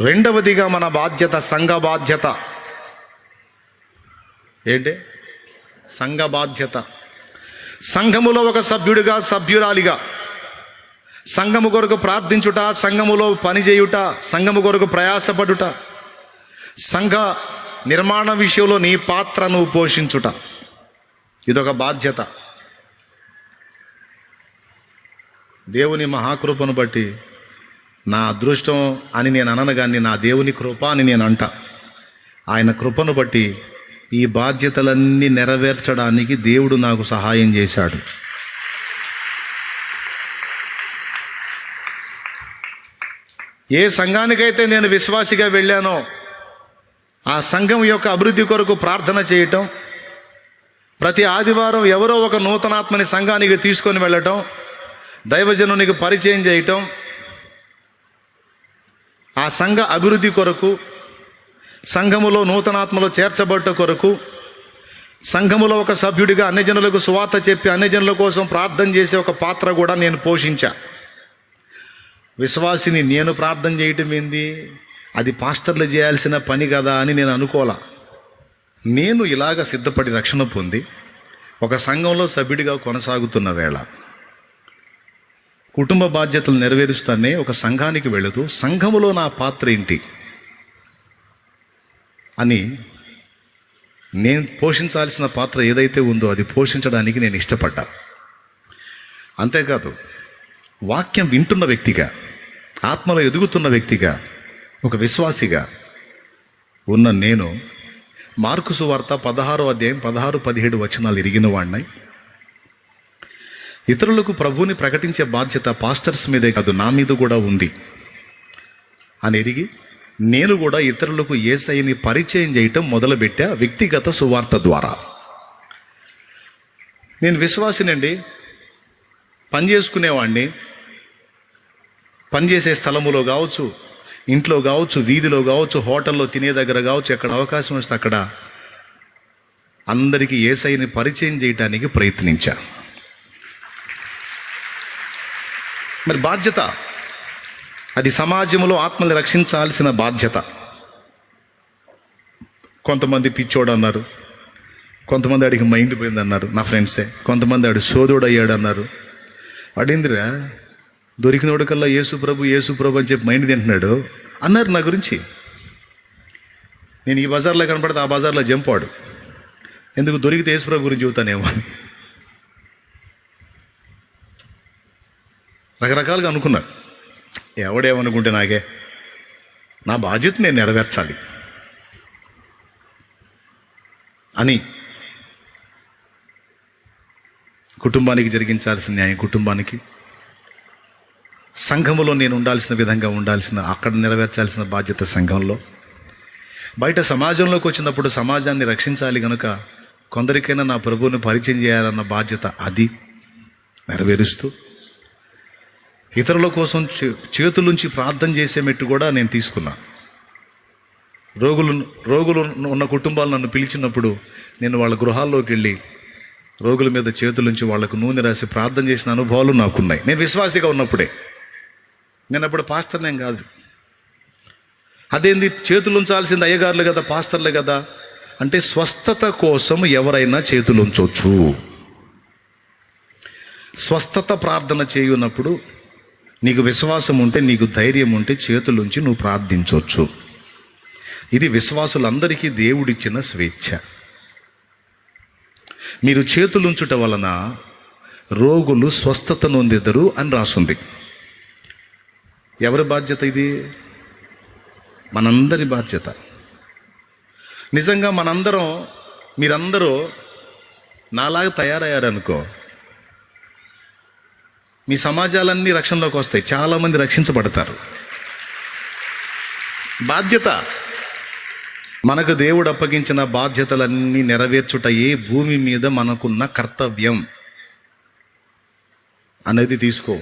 రెండవదిగా మన బాధ్యత సంఘ బాధ్యత. ఏంటి? సంఘ బాధ్యత. సంఘములో ఒక సభ్యుడిగా సభ్యురాలిగా. సంఘము కొరకు ప్రార్థించుట సంఘములో పనిచేయుట సంఘము కొరకు ప్రయాసపడుట. సంఘ నిర్మాణ విషయంలో నీ పాత్రను పోషించుట. ఇదొక బాధ్యత. దేవుని మహాకృపను బట్టి నా అదృష్టం అని నేను అనను కానీ నా దేవుని కృప అని నేను అంట. ఆయన కృపను బట్టి ఈ బాధ్యతలన్నీ నెరవేర్చడానికి దేవుడు నాకు సహాయం చేశాడు. ఏ సంఘానికైతే నేను విశ్వాసిగా వెళ్ళానో ఆ సంఘం యొక్క అభివృద్ధి కొరకు ప్రార్థన చేయటం ప్రతి ఆదివారం ఎవరో ఒక నూతనాత్మని సంఘానికి తీసుకొని వెళ్ళటం దైవజనునికి పరిచయం చేయటం ఆ సంఘ అభివృద్ధి కొరకు సంఘములో నూతనాత్మలో చేర్చబడ్డ కొరకు సంఘములో ఒక సభ్యుడిగా అన్యజనులకు సువార్త చెప్పి అన్యజనుల కోసం ప్రార్థన చేసే ఒక పాత్ర కూడా నేను పోషించా. విశ్వాసిని నేను ప్రార్థన చేయటం ఏంది? అది పాస్టర్లు చేయాల్సిన పని కదా అని నేను అనుకోలా నేను ఇలాగ సిద్ధపడి రక్షణ పొంది ఒక సంఘంలో సభ్యుడిగా కొనసాగుతున్న వేళ కుటుంబ బాధ్యతలు నెరవేరుస్తానే ఒక సంఘానికి వెళుతూ సంఘములో నా పాత్ర ఏంటి? అని నేను పోషించాల్సిన పాత్ర ఏదైతే ఉందో అది పోషించడానికి నేను ఇష్టపడ్డా. అంతేకాదు వాక్యం వింటున్న వ్యక్తిగా ఆత్మలో ఎదుగుతున్న వ్యక్తిగా ఒక విశ్వాసిగా ఉన్న నేను మార్కుసు వార్త పదహారో అధ్యాయం పదహారు పదిహేడు వచనాలు ఎరిగిన వాడినై ఇతరులకు ప్రభువుని ప్రకటించే బాధ్యత పాస్టర్స్ మీదే కాదు నా మీద కూడా ఉంది. అని ఎరిగి నేను కూడా ఇతరులకు ఏసైని పరిచయం చేయటం మొదలుపెట్టా వ్యక్తిగత సువార్త ద్వారా. నేను విశ్వాసినండి పనిచేసుకునేవాడిని పనిచేసే స్థలములో కావచ్చు ఇంట్లో కావచ్చు వీధిలో కావచ్చు హోటల్లో తినే దగ్గర కావచ్చు ఎక్కడ అవకాశం వస్తే అక్కడ అందరికీ ఏసైని పరిచయం చేయటానికి ప్రయత్నించాను మరి బాధ్యత. అది సమాజంలో ఆత్మల్ని రక్షించాల్సిన బాధ్యత. కొంతమంది పిచ్చోడు అన్నారు. కొంతమంది అడిగి మైండ్ పోయింది అన్నారు నా ఫ్రెండ్సే. కొంతమంది ఆడు సోదోడు అయ్యాడు అన్నారు. అడిందిరా దొరికినోడు కల్లా యేసు ప్రభు యేసు ప్రభు అని చెప్పి మైండ్ తింటున్నాడు? అన్నారు నా గురించి. నేను ఈ బజార్లో కనపడితే ఆ బజార్లో జంపాడు ఎందుకు దొరికితే యేసు ప్రభు గురించి చెబుతానేమో అని. రకరకాలుగా అనుకున్నాడు ఎవడేమనుకుంటే నాకే? నా బాధ్యత నేను నెరవేర్చాలి. అని. కుటుంబానికి జరిగించాల్సిన న్యాయం కుటుంబానికి. సంఘములో నేను ఉండాల్సిన విధంగా ఉండాల్సిన అక్కడ నెరవేర్చాల్సిన బాధ్యత సంఘంలో. బయట సమాజంలోకి వచ్చినప్పుడు సమాజాన్ని రక్షించాలి కనుక కొందరికైనా నా ప్రభువుని పరిచయం చేయాలన్న బాధ్యత అది. నెరవేరుస్తూ ఇతరుల కోసం చే- చేతులుంచి ప్రార్థన చేసే మెట్టు కూడా నేను తీసుకున్నా. రోగులు రోగులు ఉన్న కుటుంబాలు నన్ను పిలిచినప్పుడు నేను వాళ్ళ గృహాల్లోకి వెళ్ళి రోగుల మీద చేతులుంచి వాళ్ళకు నూనె రాసి ప్రార్థన చేసిన అనుభవాలు నాకున్నాయి. నేను విశ్వాసిగా ఉన్నప్పుడే. నేను అప్పుడు పాస్టర్నేం కాదు. అదేంది? చేతులు ఉంచాల్సింది అయ్యగారులు కదా పాస్టర్లే కదా? అంటే స్వస్థత కోసం ఎవరైనా చేతులు ఉంచవచ్చు స్వస్థత ప్రార్థన చేయున్నప్పుడు నీకు విశ్వాసం ఉంటే నీకు ధైర్యం ఉంటే చేతులుంచి నువ్వు ప్రార్థించవచ్చు ఇది విశ్వాసులందరికీ దేవుడిచ్చిన స్వేచ్ఛ. మీరు చేతులుంచుట వలన రోగులు స్వస్థత నొందెదరు అని రాసుంది. ఎవరి బాధ్యత ఇది? మనందరి బాధ్యత. నిజంగా మనందరం మీరందరూ నాలాగా తయారయ్యారనుకో మీ సమాజాలన్నీ రక్షణలోకి వస్తాయి. చాలామంది రక్షించబడతారు. బాధ్యత. మనకు దేవుడు అప్పగించిన బాధ్యతలన్నీ నెరవేర్చుటయే భూమి మీద మనకున్న కర్తవ్యం. అనేది తీసుకో.